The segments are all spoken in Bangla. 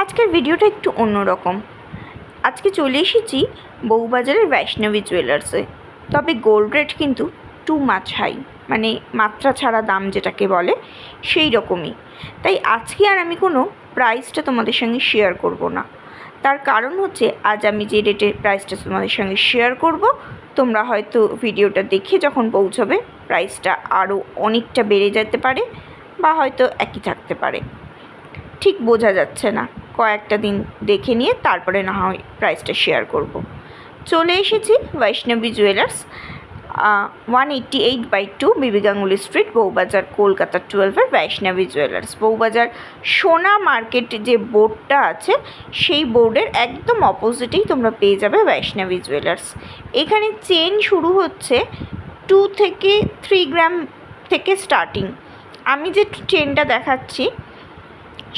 আজকের ভিডিওটা একটু অন্যরকম। আজকে চলে এসেছি বউবাজারের বৈষ্ণবী জুয়েলার্সে তবে গোল্ড রেট কিন্তু টু মাছ হাই মানে মাত্রা ছাড়া দাম যেটাকে বলে সেই রকমই তাই আজকে আর আমি কোনো প্রাইসটা তোমাদের সঙ্গে শেয়ার করব না। তার কারণ হচ্ছে, আজ আমি যে রেটের প্রাইসটা তোমাদের সঙ্গে শেয়ার করব, তোমরা হয়তো ভিডিওটা দেখে যখন পৌঁছবে প্রাইসটা আরও অনেকটা বেড়ে যেতে পারে বা হয়তো একই থাকতে পারে। ঠিক বোঝা যাচ্ছে না। কয়েকটা দিন দেখে নিয়ে তারপরে না হয় প্রাইসটা শেয়ার করব। চলে এসেছি Baishnabi jewellers one eighty eight by two B B Ganguly street Bowbazar, Kolkata টুয়েলভের বৈষ্ণবী জুয়েলার্স বউবাজার সোনা মার্কেট যে বোর্ডটা আছে, সেই বোর্ডের একদম অপোজিটেই তোমরা পেয়ে যাবে বৈষ্ণবী জুয়েলার্স এখানে চেন শুরু হচ্ছে টু থেকে থ্রি গ্রাম থেকে স্টার্টিং আমি যে চেনটা দেখাচ্ছি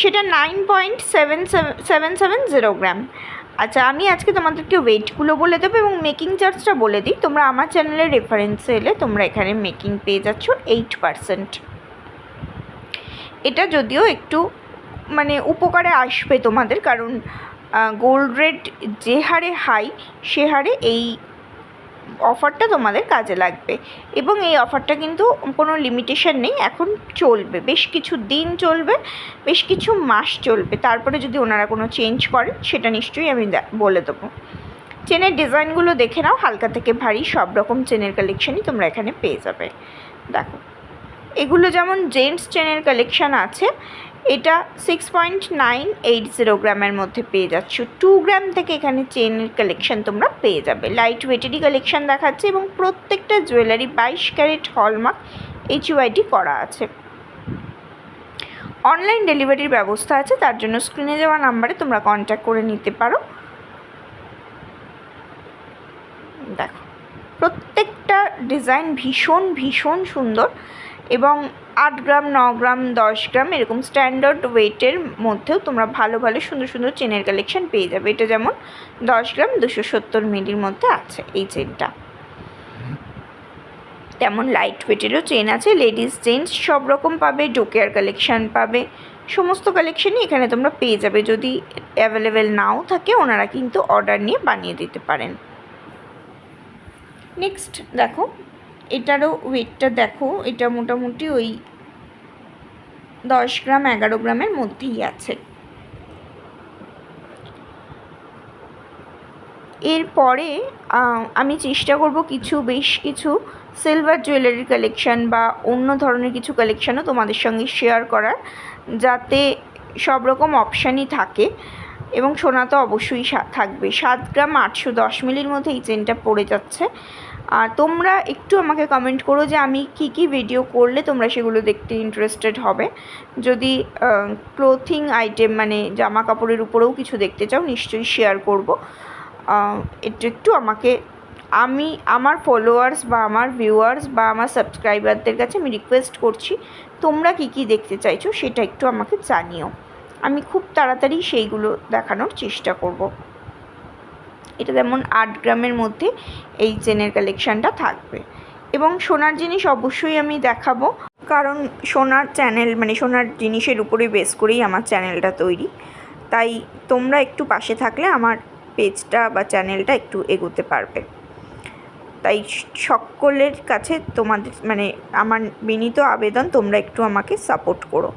সেটা nine point seven seven seven zero gram আচ্ছা আমি আজকে তোমাদেরকে ওয়েটগুলো বলে দেবো এবং মেকিং চার্জটা বলে দিই। তোমরা আমার চ্যানেলের রেফারেন্সে এলে তোমরা এখানে মেকিং পেয়ে যাচ্ছ এইট পারসেন্ট এটা যদিও একটু মানে উপকারে আসবে তোমাদের, কারণ গোল্ড রেট যে হারে হাই সে হারে এই অফারটা তোমাদের কাজে লাগবে। এবং এই অফারটা কিন্তু কোনো লিমিটেশন নেই, এখন চলবে। বেশ কিছু দিন চলবে, বেশ কিছু মাস চলবে। তারপরে যদি ওনারা কোনো চেঞ্জ করেন, সেটা নিশ্চয়ই আমি বলে দেবো। চেনের ডিজাইনগুলো দেখে নাও, হালকা থেকে ভারী, সব রকম চেনের কালেকশানই তোমরা এখানে পেয়ে যাবে। দেখো, এগুলো যেমন জেন্টস চেনের কালেকশান আছে এটা six point nine eight zero গ্রামের মধ্যে পেয়ে যাচ্ছ। টু গ্রাম থেকে এখানে চেনের কালেকশন তোমরা পেয়ে যাবে। লাইট ওয়েটেরই কালেকশন দেখাচ্ছে এবং প্রত্যেকটা জুয়েলারি বাইশ ক্যারেট হলমার্ক এইচইউআইটি করা আছে। অনলাইন ডেলিভারির ব্যবস্থা আছে, তার জন্য স্ক্রিনে দেওয়া নাম্বারে তোমরা কন্ট্যাক্ট করে নিতে পারো। দেখো, প্রত্যেকটা ডিজাইন ভীষণ ভীষণ সুন্দর। এবং আট গ্রাম, ন গ্রাম, দশ গ্রাম এরকম স্ট্যান্ডার্ড ওয়েটের মধ্যেও তোমরা ভালো ভালো, সুন্দর সুন্দর চেনের কালেকশন পেয়ে যাবে। এটা যেমন দশ গ্রাম দুশো সত্তর মিলির মধ্যে আছে এই চেনটা। তেমন লাইট ওয়েটেরও চেন আছে লেডিস জেন্টস সব রকম পাবে ডোকেয়ার কালেকশান পাবে, সমস্ত কালেকশনই এখানে তোমরা পেয়ে যাবে। যদি অ্যাভেলেবেল নাও থাকে, ওনারা কিন্তু অর্ডার নিয়ে বানিয়ে দিতে পারেন। নেক্সট দেখো এটারও ওয়েটটা দেখো, এটা মোটামুটি ওই দশ গ্রাম, এগারো গ্রামের মধ্যেই আছে। এরপরে আমি চেষ্টা করব কিছু, বেশ কিছু সিলভার জুয়েলারি কালেকশান বা অন্য ধরনের কিছু কালেকশানও তোমাদের সঙ্গে শেয়ার করার, যাতে সব রকম অপশানই থাকে। এবং সোনা তো অবশ্যই থাকবে। সাত গ্রাম আটশো দশ মিলির মধ্যে এই চেনটা পড়ে যাচ্ছে। আর তোমরা একটু আমাকে কমেন্ট করো যে আমি কি কি ভিডিও করলে তোমরা সেগুলো দেখতে ইন্টারেস্টেড হবে। যদি ক্লোথিং আইটেম মানে জামা কাপড়ের উপরেও কিছু দেখতে চাও, নিশ্চয়ই শেয়ার করব। একটু একটু আমাকে, আমি, আমার ফলোয়ার্স বা আমার ভিউয়ার্স বা আমার সাবস্ক্রাইবারদের কাছে আমি রিকোয়েস্ট করছি, তোমরা কি কি দেখতে চাইছো সেটা একটু আমাকে জানিও। আমি খুব তাড়াতাড়ি সেইগুলো দেখানোর চেষ্টা করব। এটা যেমন আট গ্রামের মধ্যে এই চেনের কালেকশানটা থাকবে। এবং সোনার জিনিস অবশ্যই আমি দেখাবো। কারণ সোনার চ্যানেল মানে সোনার জিনিসের উপরে বেস করেই আমার চ্যানেলটা তৈরি। তাই তোমরা একটু পাশে থাকলে আমার পেজটা বা চ্যানেলটা একটু এগোতে পারবে। তাই সকলের কাছে তোমাদের মানে আমার বিনীত আবেদন, তোমরা একটু আমাকে সাপোর্ট করো।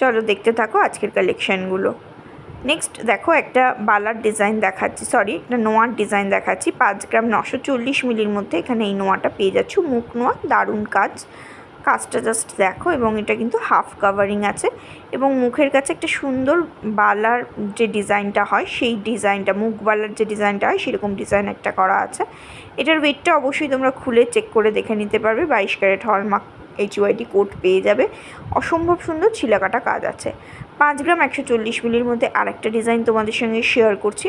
চলো দেখতে থাকো আজকের কালেকশানগুলো নেক্সট দেখো একটা বালার ডিজাইন দেখাচ্ছি সরি একটা নোয়ার ডিজাইন দেখাচ্ছি। পাঁচ গ্রাম নশো চল্লিশ মিলির মধ্যে এখানে এই নোয়াটা পেয়ে যাচ্ছ। মুখ নোয়া, দারুণ কাজ। কাজটা জাস্ট দেখো এবং এটা কিন্তু হাফ কাভারিং আছে এবং মুখের কাছে একটা সুন্দর বালার যে ডিজাইনটা হয়, সেই ডিজাইনটা, মুখ বালার যে ডিজাইনটা হয়, সেরকম ডিজাইন একটা করা আছে। এটার ওয়েটটা অবশ্যই তোমরা খুলে চেক করে দেখে নিতে পারবে। বাইশ ক্যারেট হলমার্ক এইচওয়াইটি কোড পেয়ে যাবে। অসম্ভব সুন্দর ছিলাকাটা কাজ আছে। পাঁচ গ্রাম একশো চল্লিশ মিলির মধ্যে আরেকটা ডিজাইন তোমাদের সঙ্গে শেয়ার করছি।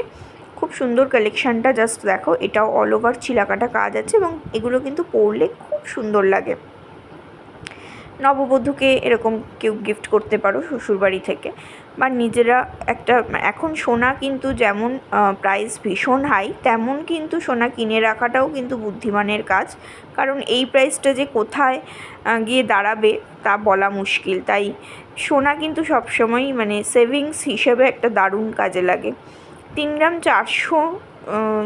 খুব সুন্দর কালেকশানটা জাস্ট দেখো, এটাও অল ওভার ছিলাকাটা কাজ আছে এবং এগুলো কিন্তু পরলে খুব সুন্দর লাগে। নববধূকে এরকম কেউ গিফট করতে পারো শ্বশুরবাড়ি থেকে। বা নিজেরা একটা, এখন সোনা কিন্তু যেমন প্রাইস ভীষণ হাই তেমন কিন্তু সোনা কিনে রাখাটাও কিন্তু বুদ্ধিমানের কাজ। কারণ এই প্রাইসটা যে কোথায় গিয়ে দাঁড়াবে তা বলা মুশকিল। তাই সোনা কিন্তু সবসময়ই মানে সেভিংস হিসেবে একটা দারুণ কাজে লাগে। তিন গ্রাম চারশো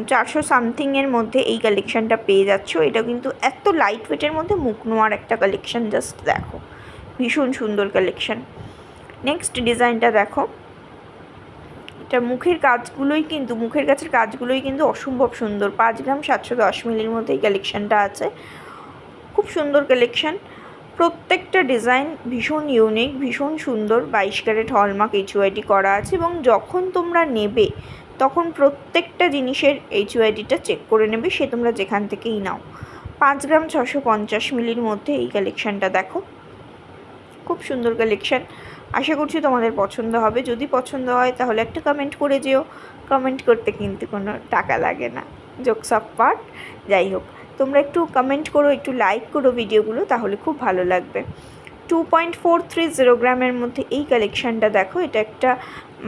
চারশো সামথিংয়ের মধ্যে এই কালেকশানটা পেয়ে যাচ্ছ। এটা কিন্তু এত লাইট ওয়েটের মধ্যে মুখ নোয়ার একটা কালেকশান জাস্ট দেখো। ভীষণ সুন্দর কালেকশান নেক্সট ডিজাইনটা দেখো। এটা মুখের কাজগুলোই কিন্তু, মুখের কাছের কাজগুলোই কিন্তু অসম্ভব সুন্দর। পাঁচ গ্রাম সাতশো দশ মিলির মধ্যে এই কালেকশানটা আছে। খুব সুন্দর কালেকশান প্রত্যেকটা ডিজাইন ভীষণ ইউনিক ভীষণ সুন্দর। বাইশ ক্যারেট হলমার্ক এইচওয়াইডি করা আছে এবং যখন তোমরা নেবে তখন প্রত্যেকটা জিনিসের এইচওয়াইডিটা চেক করে নেবে, সে তোমরা যেখান থেকেই নাও। পাঁচ গ্রাম ছশো পঞ্চাশ মিলির মধ্যে এই কালেকশানটা দেখো। খুব সুন্দর কালেকশান আশা করছি তোমাদের পছন্দ হবে। যদি পছন্দ হয়, তাহলে একটা কমেন্ট করে যেও। কমেন্ট করতে কিন্তু কোনো টাকা লাগে না। জোকস অফ পার্ট যাই হোক, তোমরা একটু কমেন্ট করো, একটু লাইক করো ভিডিওগুলো তাহলে খুব ভালো লাগবে। Two point four three zero গ্রামের মধ্যে এই কালেকশানটা দেখো, এটা একটা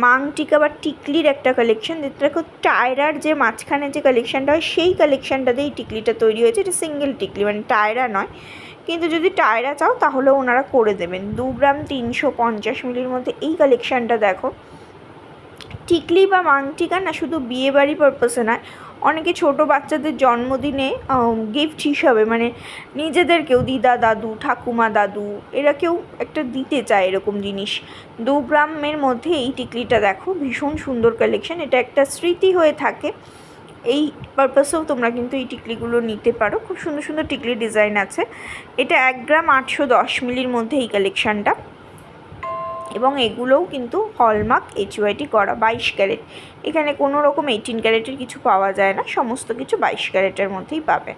মাং টিকা বা টিকলির একটা কালেকশন যেটা দেখো টায়রার যে মাঝখানে যে কালেকশানটা হয়, সেই কালেকশানটাতে এই টিকলিটা তৈরি হয়েছে। এটা সিঙ্গেল টিকলি মানে টায়রা নয়। কিন্তু যদি টায়রা চাও, তাহলে ওনারা করে দেবেন। দু গ্রাম তিনশো পঞ্চাশ মিলির মধ্যে এই কালেকশানটা দেখো। টিকলি বা মাংটিকা না, শুধু বিয়ে বাড়ি পারপাসে নয় অনেকে ছোট বাচ্চাদের জন্মদিনে গিফট হিসাবে মানে নিজেদেরকেও দিদা দাদু, ঠাকুমা দাদু, এরা কেউ একটা দিতে চায় এরকম জিনিস। দু গ্রামের মধ্যে এই টিকলিটা দেখো, ভীষণ সুন্দর কালেকশন এটা একটা স্মৃতি হয়ে থাকে। এই পারপাসেও তোমরা কিন্তু এই টিকলিগুলো নিতে পারো। খুব সুন্দর সুন্দর টিকলি ডিজাইন আছে। এটা এক গ্রাম আটশো দশ মিলির মধ্যে এই কালেকশানটা এবং এগুলোও কিন্তু হলমার্ক এইচওয়াইটি করা বাইশ ক্যারেট। এখানে কোনো রকম এইটিন ক্যারেটের কিছু পাওয়া যায় না, সমস্ত কিছু বাইশ ক্যারেটের মধ্যেই পাবে।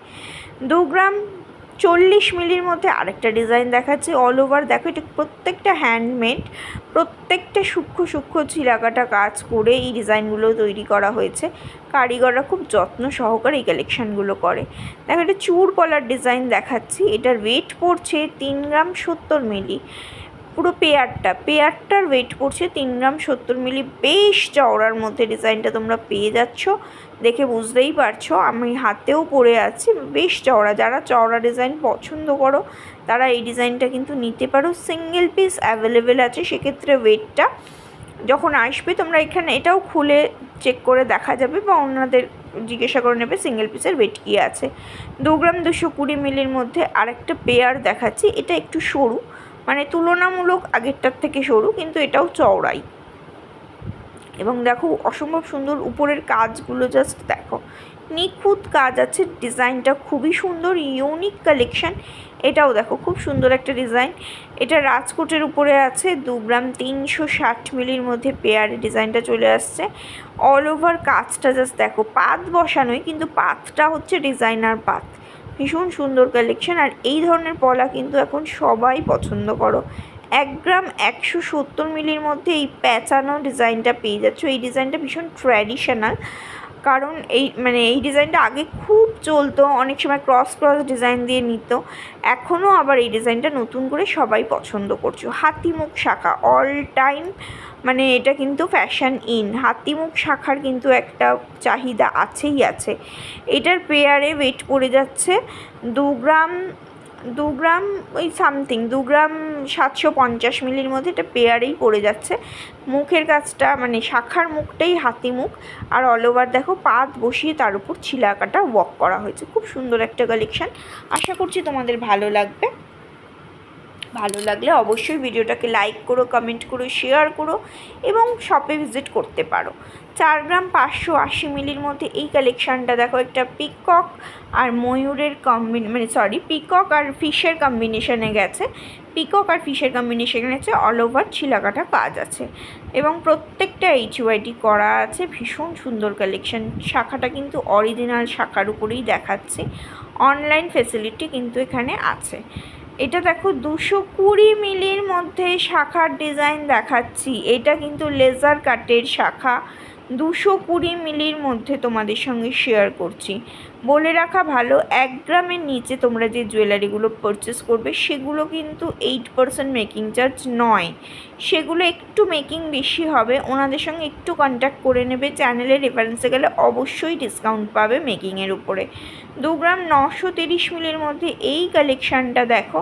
দু গ্রাম চল্লিশ মিলির মধ্যে আরেকটা ডিজাইন দেখাচ্ছে অল ওভার দেখো এটা প্রত্যেকটা হ্যান্ডমেড প্রত্যেকটা সূক্ষ্ম সূক্ষ্ম চিলাকাটা কাজ করে এই ডিজাইনগুলো তৈরি করা হয়েছে। কারিগররা খুব যত্ন সহকারে এই কালেকশানগুলো করে। দেখো এটা চুর কলার ডিজাইন দেখাচ্ছি, এটার ওয়েট পড়ছে তিন গ্রাম সত্তর মিলি। পুরো পেয়ারটা, পেয়ারটার ওয়েট করছে তিন গ্রাম সত্তর মিলি, বেশ চওড়ার মধ্যে ডিজাইনটা তোমরা পেয়ে যাচ্ছ, দেখে বুঝতেই পারছ। আমি হাতেও পরে আছি, বেশ চওড়া। যারা চওড়া ডিজাইন পছন্দ করো, তারা এই ডিজাইনটা কিন্তু নিতে পারো। সিঙ্গেল পিস অ্যাভেলেবেল আছে, সেক্ষেত্রে ওয়েটটা যখন আসবে, তোমরা এখানে এটাও খুলে চেক করে দেখা যাবে বা ওনাদের জিজ্ঞাসা করে নেবে সিঙ্গেল পিসের ওয়েট কী আছে। দু গ্রাম দুশো কুড়ি মিলির মধ্যে আরেকটা পেয়ার দেখাচ্ছি, এটা একটু সরু। মানে তুলনামূলক আগেরটার থেকে সরু, কিন্তু এটাও চওড়াই। এবং দেখো, অসম্ভব সুন্দর উপরের কাজগুলো জাস্ট দেখো। নিখুঁত কাজ আছে, ডিজাইনটা খুবই সুন্দর ইউনিক কালেকশান এটাও দেখো, খুব সুন্দর একটা ডিজাইন। এটা রাজকোটের উপরে আছে, দু গ্রাম তিনশো ষাট মিলির মধ্যে পেয়ার ডিজাইনটা চলে আসছে। অল ওভার কাজটা জাস্ট দেখো, পাত বসানোই, কিন্তু পাতটা হচ্ছে ডিজাইনার পাত। ভীষণ সুন্দর কালেকশন আর এই ধরনের পলা কিন্তু এখন সবাই পছন্দ করো। এক গ্রাম একশো সত্তর মিলির মধ্যে এই প্যাঁচানো ডিজাইনটা পেয়ে যাচ্ছ। এই ডিজাইনটা ভীষণ ট্র্যাডিশনাল কারণ এই মানে এই ডিজাইনটা আগে খুব চলতো, অনেক সময় ক্রস ক্রস ডিজাইন দিয়ে নিত। এখনও আবার এই ডিজাইনটা নতুন করে সবাই পছন্দ করছ। হাতিমুখ শাখা অল টাইম মানে এটা কিন্তু ফ্যাশন ইন হাতিমুখ শাখার কিন্তু একটা চাহিদা আছেই আছে। এটার পেয়ারে ওয়েট পড়ে যাচ্ছে। দু গ্রাম দু গ্রাম ওই সামথিং, দু গ্রাম সাতশো পঞ্চাশ মিলির মধ্যে এটা পেয়ারেই পড়ে যাচ্ছে। মুখের কাজটা মানে শাখার মুখটাই হাতি মুখ। আর অল ওভার দেখো, পাত বসিয়ে তার উপর ছিলাকাটা ওয়াক করা হয়েছে। খুব সুন্দর একটা কালেকশান আশা করছি তোমাদের ভালো লাগবে। ভালো লাগলে অবশ্যই ভিডিওটাকে লাইক করো কমেন্ট করো শেয়ার করো এবং শপে ভিজিট করতে পারো। চার গ্রাম পাঁচশো আশি মিলির মধ্যে এই কালেকশানটা দেখো, একটা পিকক আর ময়ূরের কম্বিন মানে সরি পিকক আর ফিশের কম্বিনেশনে গেছে। পিকক আর ফিশের কম্বিনেশনে গেছে অল ওভার ছিলাকাটা কাজ আছে। এবং প্রত্যেকটা এইচ ওয়াইটি করা আছে, ভীষণ সুন্দর কালেকশান শাখাটা কিন্তু অরিজিনাল শাখার উপরেই দেখাচ্ছে। অনলাইন ফেসিলিটি কিন্তু এখানে আছে। এটা দেখো দুশো কুড়ি মিলির মধ্যে শাখার ডিজাইন দেখাচ্ছি। এটা কিন্তু লেজার কাটের শাখা। দুশো কুড়ি মিলির মধ্যে তোমাদের সঙ্গে শেয়ার করছি। বলে রাখা ভালো, এক গ্রামের নিচে তোমরা যে জুয়েলারিগুলো পারচেস করবে, সেগুলো কিন্তু এইট পার্সেন্ট মেকিং চার্জ নয়। সেগুলো একটু মেকিং বেশি হবে, ওনাদের সঙ্গে একটু কন্ট্যাক্ট করে নেবে চ্যানেলের রেফারেন্সে গেলে অবশ্যই ডিসকাউন্ট পাবে মেকিংয়ের উপরে। দু গ্রাম নশো তিরিশ মিলির মধ্যে এই কালেকশানটা দেখো,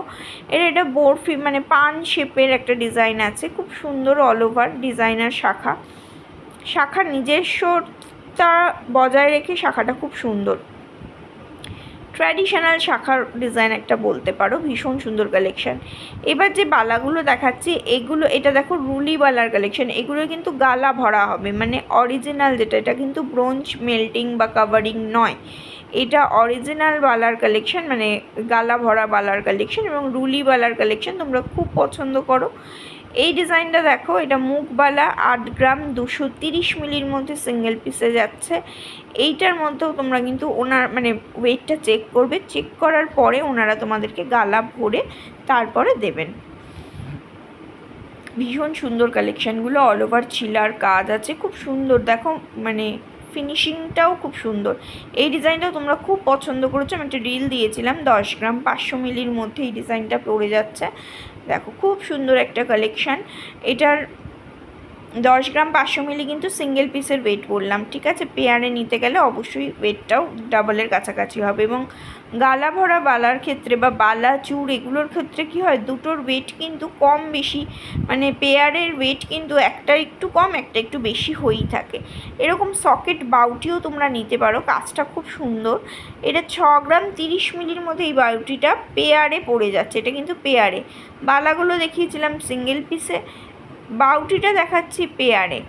এর এটা বরফি মানে পান শেপের একটা ডিজাইন আছে, খুব সুন্দর অল ওভার ডিজাইনার শাখা। শাখার নিজস্বতা বজায় রেখে শাখাটা খুব সুন্দর। ট্র্যাডিশনাল শাখার ডিজাইন একটা বলতে পারো, ভীষণ সুন্দর কালেকশান এবার যে বালাগুলো দেখাচ্ছি, এগুলো, এটা দেখো রুলি বালার কালেকশন এগুলো কিন্তু গালা ভরা হবে মানে অরিজিনাল যেটা, এটা কিন্তু ব্রোঞ্জ মেল্টিং বা কাভারিং নয়। এটা অরিজিনাল বালার কালেকশান মানে গালা ভরা বালার কালেকশান এবং রুলি বালার কালেকশান তোমরা খুব পছন্দ করো। এই ডিজাইনটা দেখো, এটা মুখবালা আট গ্রাম, দুশো তিরিশ মিলির মধ্যে সিঙ্গেল পিসে যাচ্ছে। এইটার মধ্যেও তোমরা কিন্তু ওনার মানে ওয়েটটা চেক করবে। চেক করার পরে ওনারা তোমাদেরকে গালা ভরে তারপরে দেবেন। ভীষণ সুন্দর কালেকশানগুলো অল ওভার চিলার কাজ আছে, খুব সুন্দর। দেখো মানে ফিনিশিংটাও খুব সুন্দর। এই ডিজাইনটাও তোমরা খুব পছন্দ করেছ, আমি একটা রিল দিয়েছিলাম, দশ গ্রাম পাঁচশো মিলির মধ্যে এই ডিজাইনটা পড়ে যাচ্ছে। দেখো খুব সুন্দর একটা কালেকশান এটার দশ গ্রাম পাঁচশো মিলি কিন্তু সিঙ্গেল পিসের ওয়েট বললাম, ঠিক আছে? পেয়ারে নিতে গেলে অবশ্যই ওয়েটটাও ডাবলের কাছাকাছি হবে এবং গালা ভরা বালার ক্ষেত্রে বা বালা, চুর এগুলোর ক্ষেত্রে কি হয়? দুটোর ওয়েট কিন্তু কম বেশি মানে পেয়ারের ওয়েট কিন্তু একটা একটু কম, একটা একটু বেশি হয়েই থাকে। এরকম সকেট বাউটিও তোমরা নিতে পারো, কাজটা খুব সুন্দর। এটা ছ গ্রাম তিরিশ মিলির মধ্যে এই বাউটিটা পেয়ারে পড়ে যাচ্ছে, এটা কিন্তু পেয়ারে বালাগুলো দেখিয়েছিলাম সিঙ্গেল পিসে বাউটিটা দেখাচ্ছি পেয়ারে।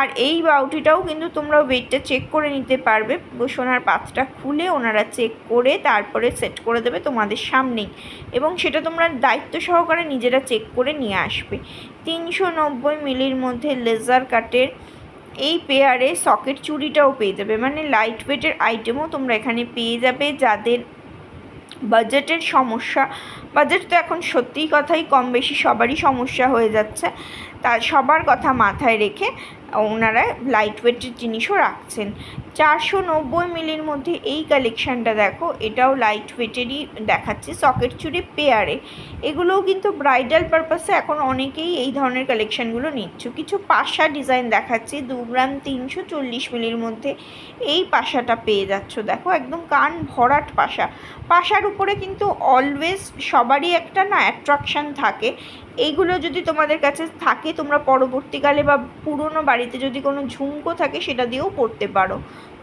আর এই বাউটিটাও কিন্তু তোমরা ওয়েটটা চেক করে নিতে পারবে। সোনার পাতটা খুলে ওনারা চেক করে তারপরে সেট করে দেবে তোমাদের সামনেই। এবং সেটা তোমরা দায়িত্ব সহকারে নিজেরা চেক করে নিয়ে আসবে। তিনশো নব্বই মিলির মধ্যে লেজার কাটের এই পেয়ারে সকেট চুড়িটাও পেয়ে যাবে। মানে লাইট ওয়েটের আইটেমও তোমরা এখানে পেয়ে যাবে। যাদের বাজেটের সমস্যা বাজেট তো এখন সত্যিই কথাই কম বেশি সবারই সমস্যা হয়ে যাচ্ছে। তা সবার কথা মাথায় রেখে ওনারা লাইট ওয়েটের জিনিসও রাখছেন। চারশো নব্বই মিলির মধ্যে এই কালেকশানটা দেখো, এটাও লাইট ওয়েটেরই দেখাচ্ছে সকেট চুড়ি পেয়ারে এগুলোও কিন্তু ব্রাইডাল পারপাসে এখন অনেকেই এই ধরনের কালেকশানগুলো নিচ্ছ। কিছু পাশা ডিজাইন দেখাচ্ছি, দু গ্রাম তিনশো চল্লিশ মিলির মধ্যে এই পাশাটা পেয়ে যাচ্ছ। দেখো, একদম কান ভরাট পাশা। পাশার উপরে কিন্তু অলওয়েজ সবারই একটা না অ্যাট্রাকশান থাকে। এইগুলো যদি তোমাদের কাছে থাকে, তোমরা পরবর্তীকালে বা পুরনো বাড়িতে যদি কোনো ঝুমকো থাকে সেটা দিয়েও পরতে পারো।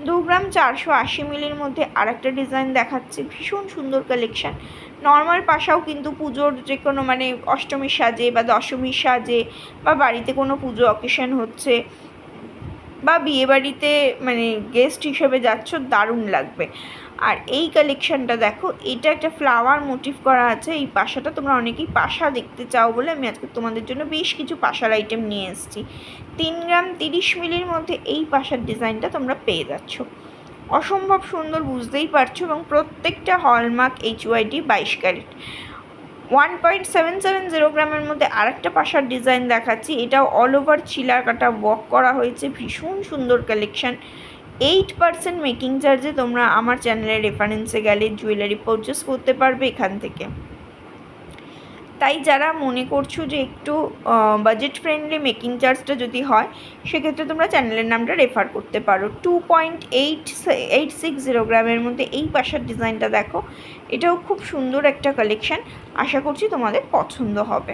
দু গ্রাম চারশো আশি মিলির মধ্যে আর একটা ডিজাইন দেখাচ্ছে, ভীষণ সুন্দর কালেকশান নর্মাল পাশাও কিন্তু পুজোর যে কোনো মানে অষ্টমীর সাজে বা দশমীর সাজে বা বাড়িতে কোনো পুজো অকেশন হচ্ছে বা বিয়েবাড়িতে মানে গেস্ট হিসেবে যাচ্ছ, দারুণ লাগবে। আর এই কালেকশানটা দেখো, এটা একটা ফ্লাওয়ার মোটিভ করা আছে, এই পাশাটা তোমরা অনেকেই পাশা দেখতে চাও বলে আমি আজকে তোমাদের জন্য বেশ কিছু পাশার আইটেম নিয়ে এসেছি। তিন গ্রাম তিরিশ মিলির মধ্যে এই পাশার ডিজাইনটা তোমরা পেয়ে যাচ্ছ। অসম্ভব সুন্দর, বুঝতেই পারছ, এবং প্রত্যেকটা হলমার্ক এইচ ওয়াইডি বাইশ carat. One point seven seven zero গ্রামের মধ্যে আরেকটা পাশার ডিজাইন দেখাচ্ছি, এটাও অল ওভার চিলার কাটা ওয়াক করা হয়েছে, ভীষণ সুন্দর কালেকশান এইট পার্সেন্ট মেকিং চার্জে তোমরা আমার চ্যানেলের রেফারেন্সে গেলে জুয়েলারি পারচেস করতে পারবে এখান থেকে। তাই যারা মনে করছ যে একটু বাজেট ফ্রেন্ডলি মেকিং চার্জটা যদি হয়, সেক্ষেত্রে তোমরা চ্যানেলের নামটা রেফার করতে পারো। Two point eight eight six zero গ্রামের মধ্যে এই পাশার ডিজাইনটা দেখো, এটাও খুব সুন্দর একটা কালেকশান আশা করছি তোমাদের পছন্দ হবে।